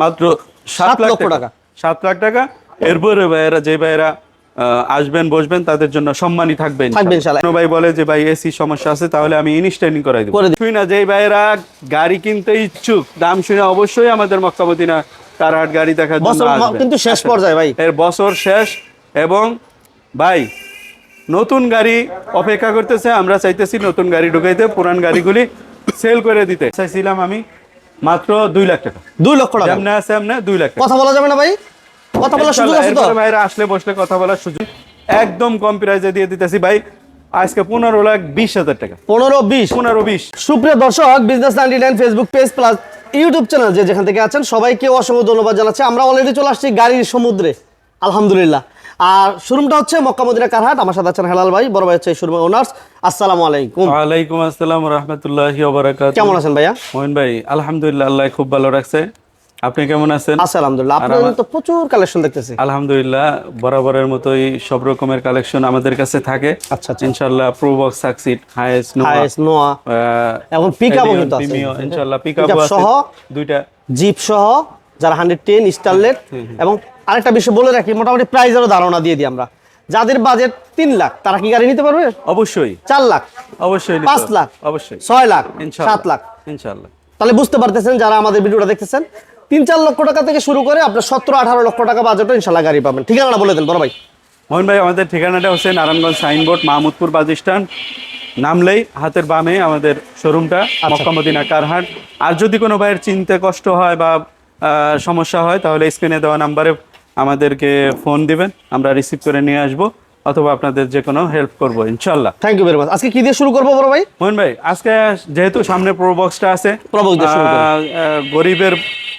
মাত্র সাত লাখ লক্ষ টাকা। সাত লাখ টাকা। এরপরে ভাইয়েরা যে ভাইয়েরা আসবেন বসবেন তাদের জন্য সম্মানই থাকবে থাকবে কোনো ভাই বলে যে ভাই এসি সমস্যা আছে তাহলে আমি ইনস্ট্যান্ডিং করাই দেবো। শুই না যে ভাইয়েরা গাড়ি কিনতে ইচ্ছুক দাম শুনে অবশ্যই আমাদের মক্কামদিনা কারহাট গাড়ি দেখার জন্য বছর কিন্তু শেষ। পর্যায়ে ভাই। এর বছর শেষ এবং ভাই নতুন গাড়ি অপেক্ষা করতেছে আমরা চাইতেছি নতুন গাড়ি ঢুকাইতে পুরান গাড়িগুলি সেল করে দিতে। চাইছিলাম আমি মাত্র দুই লাখ টাকা। দুই লক্ষ টাকা। যেমনে আছে এমনি দুই লাখ কথা বলা যাবে না ভাই? কথা বলার সুযোগ আছে তো? ভাইরা আসলে বসলে কথা বলার সুযোগ। একদম কম প্রাইজে দিয়ে দিতেছি ভাই। আজকে পনেরো লাখ বিশ হাজার টাকা। পনেরো বিশ। পনেরো বিশ। সুপ্রিয় দর্শক business ninety nine Facebook page plus YouTube channel যে যেখান থেকে আছেন সবাইকে অসংখ্য ধন্যবাদ জানাচ্ছি। আমরা অলরেডি চলে আসছি গাড়ির সমুদ্রে। আলহামদুলিল্লাহ। আর শোরুমটা হচ্ছে মক্কা মদিনা কারহাট আমার সাথে আছেন হেলাল ভাই বড় ভাই হচ্ছে শোরুমের ওনার্স আসসালামু আলাইকুম। ওয়ালাইকুম আসসালাম রহমতুল্লাহি ওবারাকাত কেমন আছেন ভাইয়া? মোহন ভাই আলহামদুলিল্লাহ আল্লাহ খুব ভালো রাখছে। আপনি কেমন আছেন? আলহামদুলিল্লাহ। আপনাদের তো প্রচুর কালেকশন দেখতেছি। আলহামদুলিল্লাহ বরাবরের মতোই সব রকমের কালেকশন আমাদের কাছে থাকে। আচ্ছা আচ্ছা। ইনশাআল্লাহ প্রোবক্স সাকসিড হাইস নোয়া হাইস নোয়া এবং পিকআপও কিন্তু আছে। ইনশাআল্লাহ পিকআপ সহ দুইটা। জিপ সহ যারা হান্ড্রেড টেন স্টারলেট এবং আরেকটা বিষয় বলে রাখি মোটামুটি প্রাইজেরও ধারণা দিয়ে দিই আমরা। যাদের বাজেট তিন লাখ তারা কি গাড়ি নিতে পারবে? অবশ্যই। চার লাখ। অবশ্যই পাঁচ লাখ। অবশ্যই। ছয় লাখ সাত লাখ। ইনশাআল্লাহ তাহলে বুঝতে পারতেছেন যারা আমাদের ভিডিওটা দেখতেছেন তিন চার লক্ষ টাকা থেকে শুরু করে আপনার সতেরো আঠারো লক্ষ টাকা বাজেটও ইনশাল্লাহ গাড়ি পাবেন। ঠিকানাটা বলে দেন বড় ভাই। মোহন ভাই আমাদের ঠিকানাটা হচ্ছে Narayanganj signboard Mahmudpur bus stand. নামলেই হাতের বামে আমাদের শোরুমটা আচ্ছা। মক্কামদিনা কারহাট। আর যদি কোনো ভাইয়ের চিনতে কষ্ট হয় বা সমস্যা হয় তাহলে স্ক্রিনে দেওয়া নাম্বারে আমাদেরকে ফোন দিবেন আমরা রিসিভ করে নিয়ে আসব অথবা আপনাদের যে কোনো হেল্প করব ইনশাল্লাহ থ্যাংক ইউ ভেরি মাচ আজকে কি দিয়ে শুরু করব বড় ভাই? মোহন ভাই আজকে যেহেতু সামনে প্রোবক্সটা আছে আহ, গরিবের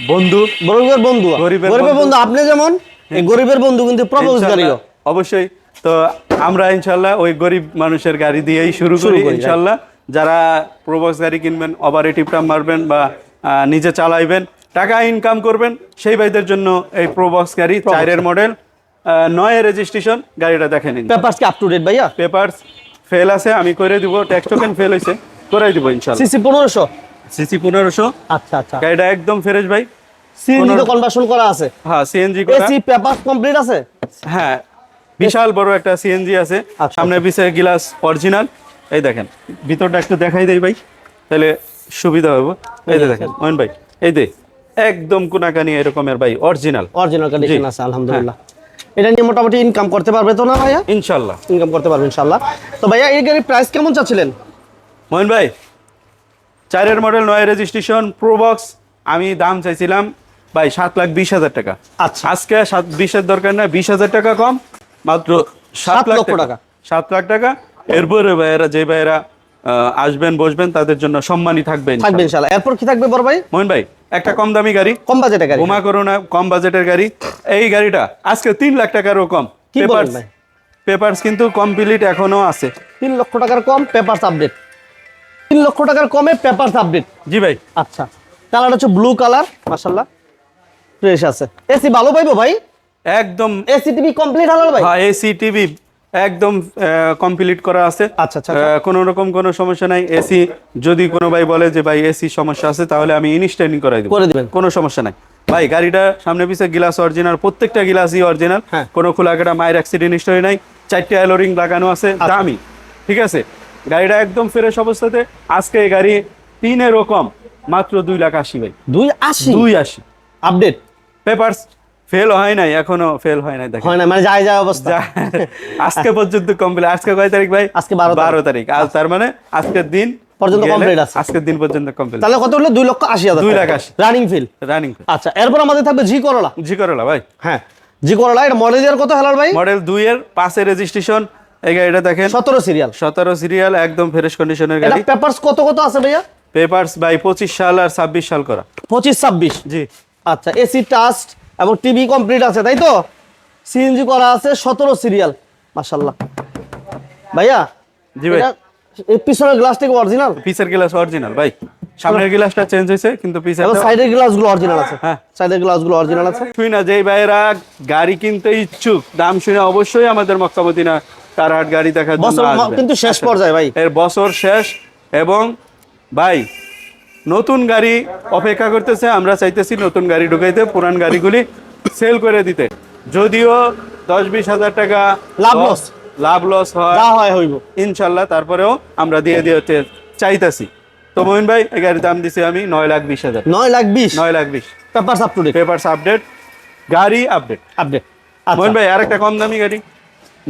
বন্ধু গরিবের বন্ধু। গরিবের বন্ধু। আপনি যেমন এই গরিবের বন্ধু কিন্তু প্রপোজ গাড়িও। অবশ্যই তো আমরা ইনশাল্লাহ ওই গরিব মানুষের গাড়ি দিয়েই শুরু করি ইনশাল্লাহ যারা প্রবক্স গাড়ি কিনবেন অপারেটিভটা মারবেন বা নিজে চালাইবেন টাকা ইনকাম করবেন সেই ভাইদের জন্য এই প্রবক্স গাড়ি চারের মডেল নয় রেজিস্ট্রেশন গাড়িটা দেখেন পেপারস কি আপ টু ডেট ভাইয়া? পেপারস ফেল আছে আমি করে দিব ট্যাক্স টোকেন ফেল হয়েছে করাই দিব ইনশাল্লাহ সিসি পনেরোশো? সিসি পনেরোশো। আচ্ছা আচ্ছা। গাড়িটা একদম ফ্রেশ ভাই। সিএনজি তো কনভার্সন করা আছে। হ্যাঁ সিএনজি করা। এসি পেপার কমপ্লিট আছে? হ্যাঁ বিশাল বড় একটা সিএনজি আছে। আচ্ছা, সামনে পিছে গ্লাস অরিজিনাল এই দেখেন ভিতরটা একটু দেখাই দেই ভাই তাহলে সুবিধা হবে এই দেখেন মোহন ভাই এই দে। একদম কোনাকানি এরকমের ভাই অরিজিনাল অরিজিনাল কন্ডিশন আছে আলহামদুলিল্লাহ। এটা নিয়ে মোটামুটি ইনকাম করতে পারবে তো না ভাইয়া? ইনশাল্লাহ। ইনকাম করতে পারবে ইনশাল্লাহ। তো ভাইয়া এই গাড়ির প্রাইস কেমন চাচ্ছিলেন? মোহন ভাই চারের মডেল নয় রেজিস্ট্রেশন প্রোবক্স আমি দাম চাইছিলাম ভাই সাত লাখ বিশ হাজার টাকা। আচ্ছা। আজকে সাত বিশের দরকার না বিশ হাজার টাকা কম মাত্র সাত লাখ টাকা। সাত লাখ টাকা। এরপরে ভাইয়েরা যে ভাইয়েরা আহ, আসবেন বসবেন তাদের জন্য সম্মানই থাকবেন থাকবে ইনশাআল্লাহ। ইনশাল্লাহ। এরপর কি থাকবে বড় ভাই? মোহন ভাই একটা কম দামি গাড়ি কম বাজেটে গাড়ি। বোমা করোনা কম বাজেটের গাড়ি। এই গাড়িটা আজকে তিন লাখ টাকারও কম। বলেন পেপারস পেপারস কিন্তু কমপ্লিট এখনও আছে। তিন লক্ষ টাকার কম পেপারস আপডেট তিন লক্ষ টাকার কমে পেপারস আপডেট জি ভাই। আচ্ছা কালার হচ্ছে ব্লু কালার মাশাল্লাহ ফ্রেশ আছে। এসি ভালো পাইবো ভাই? একদম এসি টিভি কমপ্লিট হালাল ভাই? হ্যাঁ এসি টিভি একদম কমপ্লিট করা আছে। আচ্ছা, আচ্ছা, আহ, কোনো রকম কোনো সমস্যা নাই। এসি যদি কোনো ভাই বলে যে ভাই এসি সমস্যা আছে তাহলে আমি ইনস্ট্যান্ডিং করাই দেবো। করে দিবেন। কোনো সমস্যা নাই। ভাই গাড়িটা সামনে পিছে গ্লাস অরিজিনাল প্রত্যেকটা গ্লাসই অরিজিনাল হ্যাঁ। কোনো খোলাকাটা মায়ের অ্যাক্সিডেন্ট হিস্টোরি নাই। চারটে অ্যালোরিং লাগানো আছে আচ্ছা। দামি। ঠিক আছে? গাড়িটা একদম ফ্রেশ অবস্থাতে। আজকে এই গাড়ি তিনের কম। মাত্র দুই লাখ আশি ভাই। দুই আশি? দুই আশি। আপডেট পেপারস ফেল হয় নাই এখনও ফেল হয় নাই দেখেন। হয় না মানে যায় যায় অবস্থা। আজকে পর্যন্ত কমপ্লিট আজকে কয় তারিখ ভাই? আজকে 12 তারিখ। বারো তারিখ। আজ তার মানে আজকের দিন পর্যন্ত complete আছে। আজকের দিন পর্যন্ত কমপ্লিট তাহলে কত হলো? দুই লক্ষ আশি হাজার দুই লাখ আশি। রানিং ফিল রানিং আচ্ছা এরপর আমাদের থাকবে জি করলা। জি করলা ভাই। হ্যাঁ জি করলা। এটা মডেল ইয়ার কত হেলাল ভাই? মডেল দুই এর পাঁচের রেজিস্ট্রেশন এই গাড়িটা দেখেন। সতেরো সিরিয়াল সতেরো সিরিয়াল একদম ফ্রেশ কন্ডিশনের এটা গাড়ি। পেপারস কত কত আছে ভাইয়া? পেপারস ভাই পঁচিশ সাল আর ছাব্বিশ সাল করা। পঁচিশ ছাব্বিশ। জি। আচ্ছা এসি টাস্ট এবং টিভি কমপ্লিট আছে তাই তো? সিএনজি করা আছে সতেরো সিরিয়াল মাশাল্লাহ ভাইয়া জি ভাই। এটা- এই পিছনের গ্লাসটা কি অরিজিনাল গ্লাস অরিজিনাল ভাই। সামনের গ্লাসটা চেঞ্জ হয়েছে কিন্তু সাইডের গ্লাসগুলো অরিজিনাল আছে। হ্যাঁ। সাইডের গ্লাসগুলো অরিজিনাল আছে। শুই না যেই ভাইয়েরা গাড়ি কিনতে ইচ্ছুক দাম শুনে অবশ্যই আমাদের কারহাট গাড়ি দেখার জন্য। কিন্তু শেষ পর্যায়ে ভাই। এর বছর শেষ এবং ভাই নতুন গাড়ি অপেক্ষা করতেছে আমরা চাইতেছি নতুন গাড়ি ঢুকাইতে পুরান গাড়িগুলি সেল করে দিতে। যদিও দশ বিশ হাজার টাকা লাভ loss। লাভ লস হয়। যা হয় হইব। ইনশাল্লাহ তারপরেও আমরা দিয়ে দিয়ে চাইতেছি। তো মোহিন ভাই এই গাড়ির দাম দিছি আমি নয় লাখ বিশ হাজার। নয় লাখ বিশ? নয় লাখ বিশ। Papers up to date papers update গাড়ি আপডেট আপডেট মোহন ভাই আরেকটা কম দামি গাড়ি।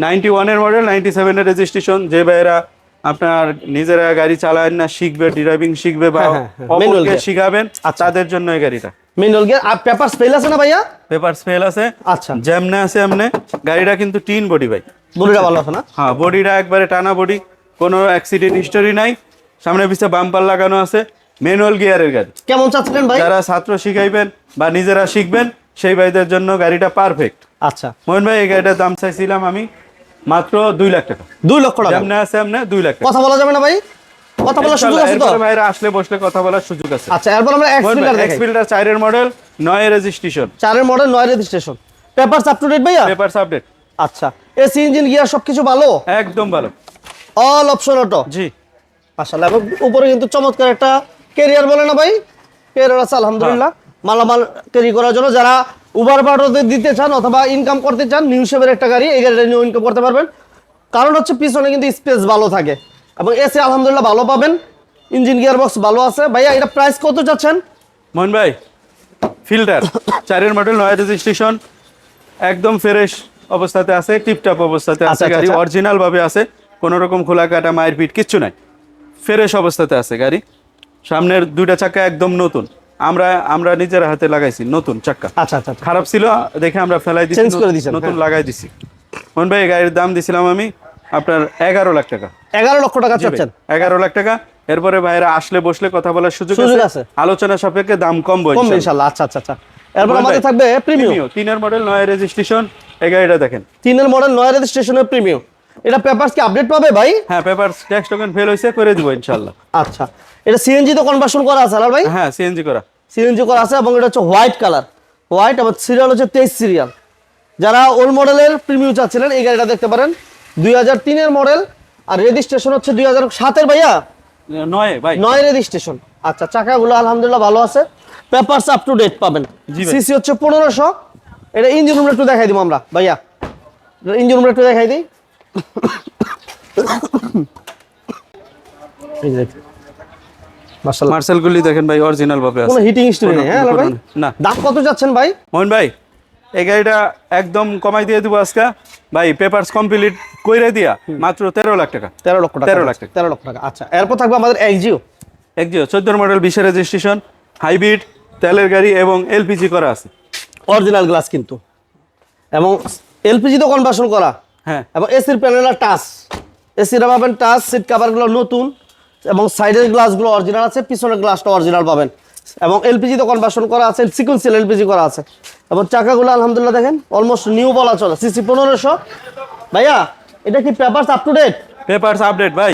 নাইনটি ওয়ানের মডেল নাইনটি সেভেনের রেজিস্ট্রেশন যে ভাইয়েরা আপনার নিজেরা গাড়ি চালায় না শিখবে ড্রাইভিং শিখবে বা হ্যাঁ, হ্যাঁ, হ্যাঁ, অপরকে শিখাবেন আচ্ছা। তাদের জন্য এই গাড়িটা। মেনুয়াল গিয়ার আর পেপারস ফেল আছে না ভাইয়া? পেপার ফেল আছে। আচ্ছা। যেমনে আছে এমনে। গাড়িটা কিন্তু টিন বডি ভাই। বডিটা ভালো আছে না? হ্যাঁ বডিটা একবারে টানা বডি কোনো অ্যাক্সিডেন্ট হিস্টোরি নাই। সামনে পিছে বাম্পার লাগানো আছে। ম্যানুয়াল গিয়ারের গাড়ি। কেমন চাচ্ছিলেন ভাই? যারা ছাত্র শিখাইবেন বা নিজেরা শিখবেন সেই ভাইদের জন্য গাড়িটা পারফেক্ট আচ্ছা। মোহন ভাই এই গাড়িটার দাম চাইছিলাম আমি মাত্র দুই লাখ টাকা। দুই লক্ষ টাকা। আছে এমনে দুই লাখ কথা বলা যাবে না ভাই? কথা বলার সুযোগ আছে তো? ভাইরা আসলে বসলে কথা বলার সুযোগ আছে। আচ্ছা এরপর আমরা চারের মডেল নয় রেজিস্ট্রেশন চারের মডেল নয় registration papers up to date ভাইয়া? পেপারস আপডেট আচ্ছা এসি ইঞ্জিন গিয়ার সবকিছু ভালো? একদম ভালো। অল অপশন অটো জি। মাশাআল্লাহ উপরে কিন্তু চমৎকার একটা ক্যারিয়ার বলে না ভাই? ক্যারিয়ার আছে আলহামদুলিল্লাহ। মালামাল ক্যারি করার জন্য যারা উবার বাটোতে দিতে চান অথবা ইনকাম করতে চান নিউ শেপের একটা গাড়ি এই গাড়িটা নিয়ে ইনকাম করতে পারবেন। কারণ হচ্ছে পিছনে কিন্তু স্পেস ভালো থাকে। এবং এসি আলহামদুলিল্লাহ ভালো পাবেন। ইঞ্জিন গিয়ার বক্স ভালো আছে। ভাইয়া এটা প্রাইস কত চাচ্ছেন? মোহন ভাই ফিল্টার চারের মডেল নয় রেজিস্ট্রেশন একদম ফ্রেশ অবস্থাতে আছে টিপটাপ অবস্থাতে আচ্ছা, আছে আচ্ছা, গাড়ি আচ্ছা। অরিজিনাল ভাবে আছে। কোনো রকম খোলা কাটা মায়ের পিট কিচ্ছু নাই। ফ্রেশ অবস্থাতে আছে গাড়ি। সামনের দুইটা চাকা একদম নতুন। আমরা আমরা নিজের হাতে লাগাইছি নতুন চাক্কা। আচ্ছা আচ্ছা আচ্ছা। খারাপ ছিল দেখে আমরা ফেলাই দিছি Change করে দিছেন, নতুন হ্যাঁ। লাগাই দিছি। মোহন ভাই গাড়ির দাম দিছিলাম আমি আপনার এগারো লাখ টাকা। এগারো লক্ষ টাকা চাচ্ছেন? এগারো লাখ টাকা। এরপরে ভাইরা আসলে বসলে কথা বলার সুযোগ সুযোগ আছে। আলোচনা সাপেক্ষে দাম কম ইনশাল্লাহ। ইনশাল্লাহ আচ্ছা আচ্ছা আচ্ছা। এরপর আমাদের থাকবে প্রিমিয়াম তিনের মডেল নয় রেজিস্ট্রেশন এই গাড়িটা দেখেন। তিনের মডেল নয় রেজিস্ট্রেশনের প্রিমিয়াম এটা পেপারস কি আপডেট পাবে ভাই? হ্যাঁ পেপার ট্যাক্স টোকেন ফেল হয়েছে করে দিব ইনশাল্লাহ আচ্ছা এটা সিএনজি তো কনভার্সন করা আছে আর ভাই? হ্যাঁ সিএনজি করা। সিএনজি করা আছে এবং এটা হচ্ছে হোয়াইট কালার হোয়াইট এবং সিরিয়াল হচ্ছে তেইশ সিরিয়াল যারা ওল্ড মডেলের প্রিমিয়াম চাচ্ছিলেন এই গাড়িটা দেখতে পারেন। দুই হাজার তিনের মডেল আর রেজিস্ট্রেশন হচ্ছে দুই হাজার সাতের ভাইয়া? নয় ভাই। নয় রেজিস্ট্রেশন আচ্ছা চাকাগুলো আলহামদুলিল্লাহ ভালো আছে। পেপারস আপ টু ডেট পাবেন। সিসি হচ্ছে পনেরোশো। এটা ইঞ্জিন রুমটা একটু দেখাই দিব আমরা ভাইয়া। ইঞ্জিন রুমটা একটু দেখাই দিই। দেখেন। গুলি দেখেন ভাই অরিজিনাল ভাবে কোনো হিটিং হিস্ট্রি নেই হ্যাঁ ভাই? না। দাম কত যাচ্ছেন ভাই? মোহন ভাই এই গাড়িটা একদম কমাই দিয়ে দিব আজকে। ভাই পেপারস কমপ্লিট কইরে দিয়া মাত্র তেরো লাখ টাকা। তেরো লক্ষ টাকা 13 লাখ টাকা। তেরো লক্ষ টাকা আচ্ছা। এরপর থাকবে আমাদের একজিও চোদ্দ মডেল রেজিস্ট্রেশন হাইব্রিড তেলের গাড়ি এবং এলপিজি করা আছে। অরিজিনাল গ্লাস কিন্তু। এবং এলপিজি তো কনভার্সন করা। হ্যাঁ। এবং এসির প্যানেলটা টাচ এসির পাবেন টাচ সিট কাভারগুলো নতুন এবং সাইডের গ্লাসগুলো অরিজিনাল আছে পিছনের গ্লাসটা অরিজিনাল পাবেন। এবং এলপিজি তো কনভার্সন করা আছে সিকুয়েন্সিয়াল এলপিজি করা আছে। এবং চাকাগুলো আলহামদুলিল্লাহ দেখেন অলমোস্ট নিউ বলা চলে সিসি পনেরোশো। ভাইয়া এটা কি papers up to date papers update ভাই।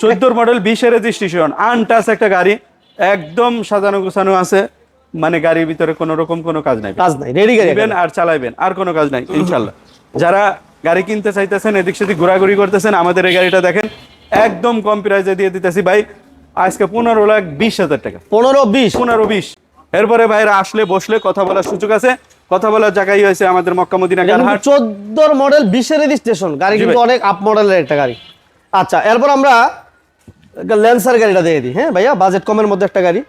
চোদ্দোর মডেল বিশে রেজিস্ট্রেশন আনটাস একটা গাড়ি একদম সাজানো গোছানো আছে। মানে গাড়ির ভিতরে কোনো রকম কোনো কাজ নাই। কাজ নাই রেডি গাড়ি আর চালাইবেন আর কোনো কাজ নাই ইনশাল্লাহ। যারা গাড়ি কিনতে চাইতেছেন এদিক সেদিক ঘোরাঘুরি করতেছেন আমাদের এই গাড়িটা দেখেন একদম কম প্রাইজে দিয়ে দিতেছি। ভাই আজকে পনেরো লাখ বিশ হাজার টাকা। পনেরো বিশ? পনেরো বিশ। এরপরে ভাইরা আসলে বসলে কথা বলার সুযোগ আছে। কথা বলার জায়গায় হয়েছে আমাদের মক্কা মদিনা চোদ্দোর মডেল বিশের রেজিস্ট্রেশন গাড়ি কিন্তু অনেক আপ মডেলের একটা গাড়ি। আচ্ছা এরপর আমরা ল্যান্সার গাড়িটা দিয়ে দিই। হ্যাঁ ভাইয়া বাজেট কমের মধ্যে একটা গাড়ি।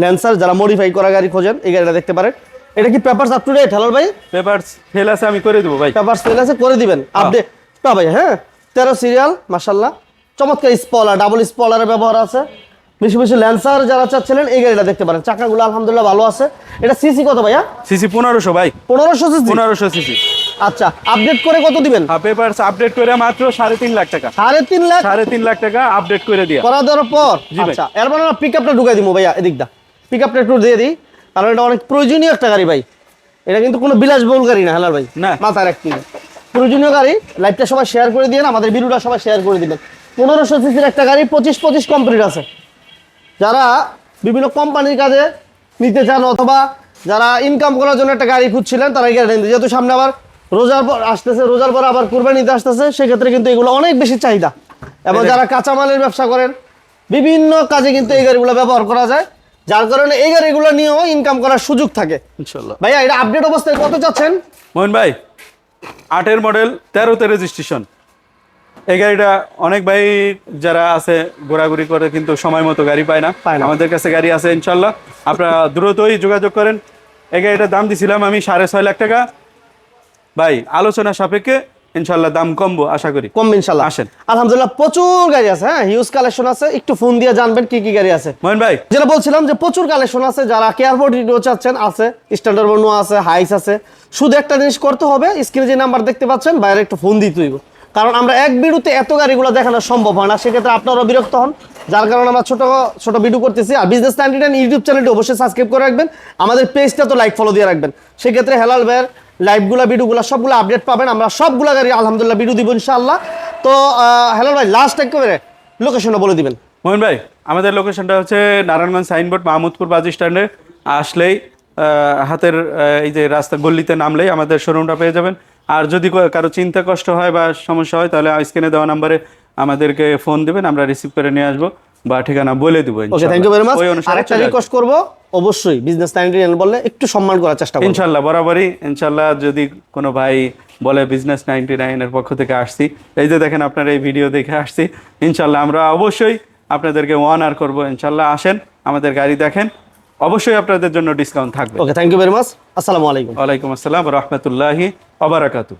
ল্যান্সার যারা মডিফাই করা গাড়ি খোঁজেন এই গাড়িটা দেখতে পারেন। এটা কি papers up to date hello ভাই? পেপার ফেল আছে আমি করে দেবো ভাই। পেপারস ফেল আছে করে দিবেন। আপডেট পা ভাই হ্যাঁ? তেরো সিরিয়াল মাসাল্লাহ চমৎকার স্পলার ডাবল স্পলারের ব্যবহার আছে। বেশি বেশি ল্যান্সার যারা চাচ্ছিলেন এই গাড়িটা দেখতে পারেন। চাকাগুলো আলহামদুলিল্লাহ ভালো আছে। এটা সিসি কত ভাইয়া? সিসি পনেরোশো ভাই। পনেরোশো সিসি পনেরোশো সিসি আচ্ছা আপডেট করে কত দিবেন? আর পেপার আপডেট করে মাত্র সাড়ে তিন লাখ টাকা। সাড়ে তিন লাখ? সাড়ে তিন লাখ টাকা আপডেট করে দিয়া। করা দেওয়ার পর? আচ্ছা এরপর আমরা পিক আপটা ঢুকাই দিব ভাইয়া এদিকটা। পিক আপটা একটু দিয়ে দিই। কারণ এটা অনেক প্রয়োজনীয় একটা গাড়ি ভাই। এটা কিন্তু কোনো বিলাসবহুল গাড়ি না হেলাল ভাই। না। মাথায় রাখতে প্রয়োজনীয় গাড়ি লাইভটা সবাই শেয়ার করে দিয়ে আমাদের ভিডিওটা সবাই শেয়ার করে দিবেন। পনেরোশো সিসির একটা গাড়ি পঁচিশ পঁচিশ কমপ্লিট আছে। যারা বিভিন্ন কোম্পানির কাজে নিতে চান অথবা যারা ইনকাম করার জন্য একটা গাড়ি খুঁজছিলেন তারা এই গাড়িটা নিতে যেহেতু সামনে আবার রোজার পর আসতেছে রোজার পর আবার কুরবানি নিতে আসতেছে সেক্ষেত্রে কিন্তু এগুলো অনেক বেশি চাহিদা। এবং যারা কাঁচামালের ব্যবসা করেন বিভিন্ন কাজে কিন্তু এই গাড়িগুলো ব্যবহার করা যায়। যার কারণে এই গাড়িগুলো নিয়েও ইনকাম করার সুযোগ থাকে। ইনশাল্লাহ। ভাইয়া এটা আপডেট অবস্থায় কত চাচ্ছেন? মোহন ভাই আটের মডেল তেরোতে রেজিস্ট্রেশন এই গাড়িটা অনেক ভাই যারা আছে ঘোরাঘুরি করে কিন্তু সময় মতো গাড়ি পায় না। পায় না। আমাদের কাছে গাড়ি আছে ইনশাল্লাহ। আপনারা দ্রুতই যোগাযোগ করেন। এই গাড়িটার দাম দিছিলাম আমি সাড়ে ছয় লাখ টাকা। ভাই আলোচনা সাপেক্ষে ইনশাল্লাহ দাম কমবো আশা করি। কম ইনশাল্লাহ আসেন। আলহামদুলিল্লাহ প্রচুর গাড়ি আছে হ্যাঁ? হিউজ কালেকশন আছে। একটু ফোন দিয়ে জানবেন কি কি গাড়ি আছে। মোহন ভাই। যেটা বলছিলাম যে প্রচুর কালেকশন আছে যারা কেয়ারফোর্ড রিডিও চাচ্ছেন আছে। স্ট্যান্ডার্ড বর্ণ আছে হাইস আছে। শুধু একটা জিনিস করতে হবে স্ক্রিনে যে নাম্বার দেখতে পাচ্ছেন বাইরে একটু ফোন দিতে হইব। কারণ আমরা এক ভিডিওতে এত গাড়িগুলো দেখানো সম্ভব হয় না সেক্ষেত্রে আপনারাও বিরক্ত হন। যার কারণে আমরা ছোট ছোট ভিডিও করতেছি। আর বিজনেস নাইনটি ইউটিউব চ্যানেলটি অবশ্যই সাবস্ক্রাইব করে রাখবেন। আমাদের পেজটা তো লাইক ফলো দিয়ে রাখবেন। সেক্ষেত্রে হেলাল ভাইয়ের লাইভগুলো ভিডিওগুলো সবগুলো আপডেট পাবেন। আমরা সবগুলো গাড়ি, আলহামদুলিল্লাহ ভিডিও দিব ইনশাআল্লাহ। তো হ্যালো ভাই লাস্ট একেবারে লোকেশনটা বলে দিবেন। মোহন ভাই, আমাদের লোকেশনটা হচ্ছে নারায়ণগঞ্জ সাইনবোর্ড মাহমুদপুর বাস স্ট্যান্ডে আসলেই হাতের এই যে রাস্তা গল্লিতে নামলেই আমাদের শোরুমটা পেয়ে যাবেন। আর যদি কারও চিন্তা কষ্ট হয় বা সমস্যা হয়, তাহলে স্ক্রিনে দেওয়া নাম্বারে আমাদেরকে ফোন দেবেন, আমরা রিসিভ করে নিয়ে আসব। বা ঠিকানা বলে দিব okay thank you very much আরেকটা রিকোয়েস্ট করব অবশ্যই বিজনেস নাইনটি বললে একটু সম্মান করার চেষ্টা করবেন ইনশাল্লাহ বরাবরই ইনশাল্লাহ যদি কোনো ভাই বলে বিজনেস নাইনটি নাইনের পক্ষ থেকে আসছি এই যে দেখেন আপনার এই ভিডিও দেখে আসছি ইনশাল্লাহ আমরা অবশ্যই আপনাদেরকে ওয়ান আর করব ইনশাল্লাহ আসেন আমাদের গাড়ি দেখেন অবশ্যই আপনাদের জন্য ডিসকাউন্ট থাকবে। Okay thank you very much আসসালামু আলাইকুম। ওয়ালাইকুম আসসালাম রহমতুল্লাহি অবরাকাতু